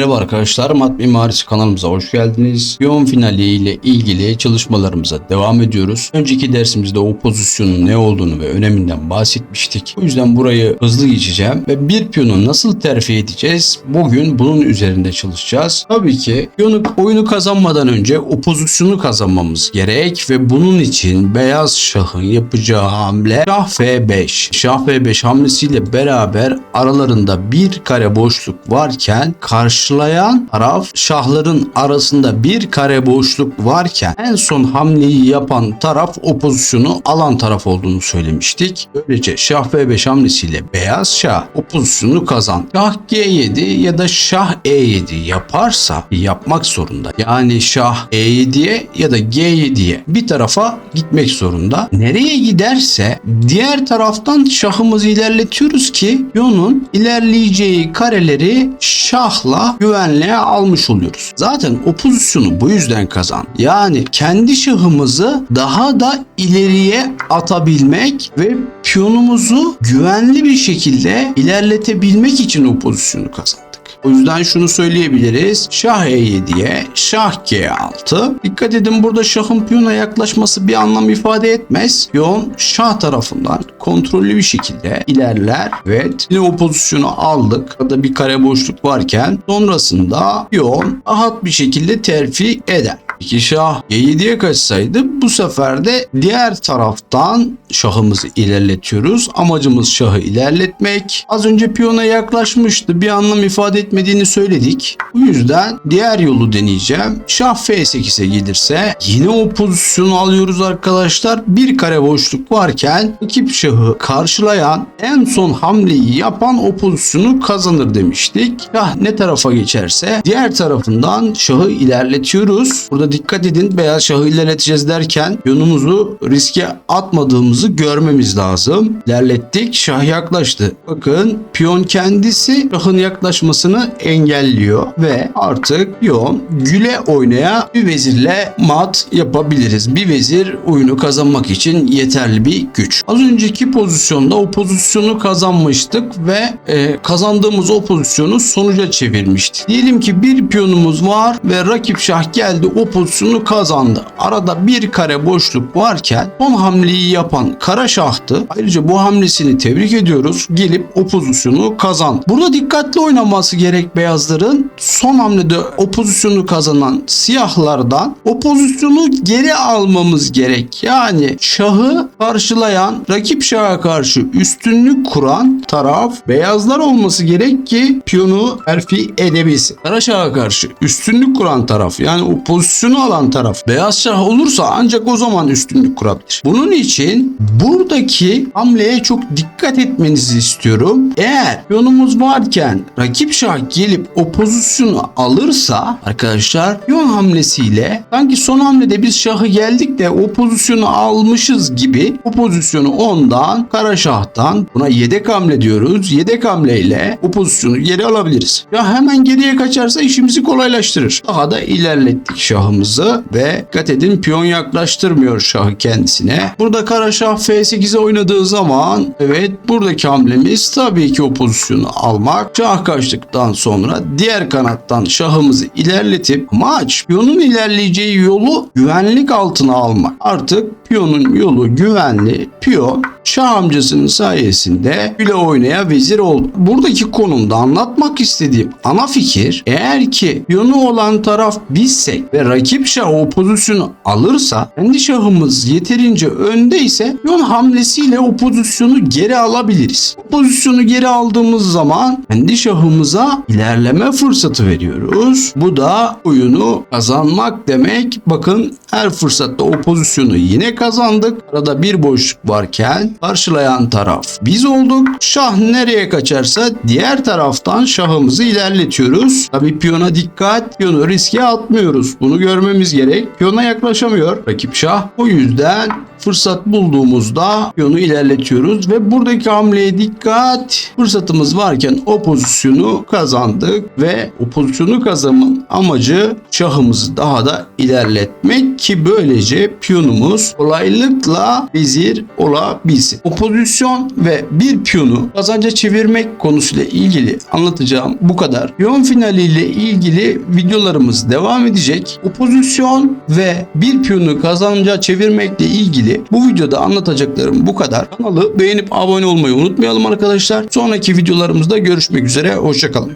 Merhaba arkadaşlar, Mat Mimarisi kanalımıza hoş geldiniz. Piyon finali ile ilgili çalışmalarımıza devam ediyoruz. Önceki dersimizde o pozisyonun ne olduğunu ve öneminden bahsetmiştik. O yüzden burayı hızlı geçeceğim ve bir piyonu nasıl terfi edeceğiz? Bugün bunun üzerinde çalışacağız. Tabii ki piyonu oyunu kazanmadan önce o pozisyonu kazanmamız gerek ve bunun için beyaz şahın yapacağı hamle şah F5. Şah F5 hamlesiyle beraber aralarında bir kare boşluk varken karşılayan taraf şahların arasında bir kare boşluk varken en son hamleyi yapan taraf o pozisyonu alan taraf olduğunu söylemiştik. Böylece şah F5 hamlesiyle beyaz şah o pozisyonu kazan. Şah G7 ya da şah E7 yaparsa yapmak zorunda. Yani şah E7'ye ya da G7'ye bir tarafa gitmek zorunda. Nereye giderse diğer taraftan şahımızı ilerletiyoruz ki piyonun ilerleyeceği kareleri şahla güvenliğe almış oluyoruz. Zaten o pozisyonu bu yüzden kazan. Yani kendi şahımızı daha da ileriye atabilmek ve piyonumuzu güvenli bir şekilde ilerletebilmek için o pozisyonu kazandık. O yüzden şunu söyleyebiliriz. Şah E7'ye, şah G6. Dikkat edin burada şahın piyona yaklaşması bir anlam ifade etmez. Piyon şah tarafından kontrollü bir şekilde ilerler. Evet. Yine o pozisyonu aldık. Burada bir kare boşluk varken sonrasında piyon rahat bir şekilde terfi eder. Peki şah G7'ye kaçsaydı bu sefer de diğer taraftan şahımızı ilerletiyoruz. Amacımız şahı ilerletmek. Az önce piyona yaklaşmıştı. Bir anlam ifade etmediğini söyledik. Bu yüzden diğer yolu deneyeceğim. Şah F8'e gelirse yine o pozisyonu alıyoruz arkadaşlar. Bir kare boşluk varken rakip şahı karşılayan en son hamleyi yapan o pozisyonu kazanır demiştik. Şah ne tarafa geçerse diğer tarafından şahı ilerletiyoruz. Burada dikkat edin beyaz şahı ilerleteceğiz derken yönümüzü riske atmadığımızı görmemiz lazım. İlerlettik şah yaklaştı. Bakın piyon kendisi şahın yaklaşmasını engelliyor ve artık piyon güle oynaya bir vezirle mat yapabiliriz. Bir vezir oyunu kazanmak için yeterli bir güç. Az önceki pozisyonda o pozisyonu kazanmıştık ve e, kazandığımız o pozisyonu sonuca çevirmiştik. Diyelim ki bir piyonumuz var ve rakip şah geldi o pozisyonu kazandı. Arada bir kare boşluk varken son hamleyi yapan kara şahtı. Ayrıca bu hamlesini tebrik ediyoruz. Gelip o pozisyonu kazandı. Burada dikkatli oynaması gerek beyazların. Son hamlede o pozisyonu kazanan siyahlardan o pozisyonu geri almamız gerek. Yani şahı karşılayan rakip şaha karşı üstünlük kuran taraf beyazlar olması gerek ki piyonu terfi edebilsin. Kara şaha karşı üstünlük kuran taraf yani o pozisyonu alan taraf beyaz şah olursa ancak o zaman üstünlük kurabilir. Bunun için buradaki hamleye çok dikkat etmenizi istiyorum. Eğer piyonumuz varken rakip şah gelip o pozisyonu alırsa arkadaşlar piyon hamlesiyle sanki son hamlede biz şahı geldik de o pozisyonu almışız gibi o pozisyonu ondan kara şahtan buna yedek hamle diyoruz. Yedek hamleyle o pozisyonu geri alabiliriz. Ya hemen geriye kaçarsa işimizi kolaylaştırır. Daha da ilerlettik şahımızı ve dikkat edin piyon yaklaştırmıyor şahı kendisine. Burada kara şah F8'e oynadığı zaman evet buradaki hamlemiz tabii ki o pozisyonu almak. Şah kaçtıktan sonra diğer kanattan şahımızı ilerletip maç piyonun ilerleyeceği yolu güvenlik altına almak. Artık piyonun yolu güvenli. Piyon Şah amcasının sayesinde güle oynaya vezir oldu. Buradaki konumda anlatmak istediğim ana fikir eğer ki piyonu olan taraf bizsek ve rakip şah o pozisyonu alırsa kendi şahımız yeterince öndeyse piyon hamlesiyle o pozisyonu geri alabiliriz. O pozisyonu geri aldığımız zaman kendi şahımıza ilerleme fırsatı veriyoruz. Bu da oyunu kazanmak demek. Bakın her fırsatta o pozisyonu yine kazandık. Arada bir boşluk varken karşılayan taraf biz olduk. Şah nereye kaçarsa diğer taraftan şahımızı ilerletiyoruz. Tabii piyona dikkat, piyonu riske atmıyoruz. Bunu görmemiz gerek. Piyona yaklaşamıyor rakip şah. O yüzden fırsat bulduğumuzda piyonu ilerletiyoruz ve buradaki hamleye dikkat. Fırsatımız varken o pozisyonu kazandık ve o pozisyonu kazanmanın amacı şahımızı daha da ilerletmek ki böylece piyonumuz kolaylıkla vezir olabilsin. O pozisyon ve bir piyonu kazanca çevirmek konusuyla ilgili anlatacağım bu kadar. Piyon finaliyle ilgili videolarımız devam edecek. O pozisyon ve bir piyonu kazanca çevirmekle ilgili bu videoda anlatacaklarım bu kadar. Kanalı beğenip abone olmayı unutmayalım arkadaşlar. Sonraki videolarımızda görüşmek üzere. Hoşçakalın.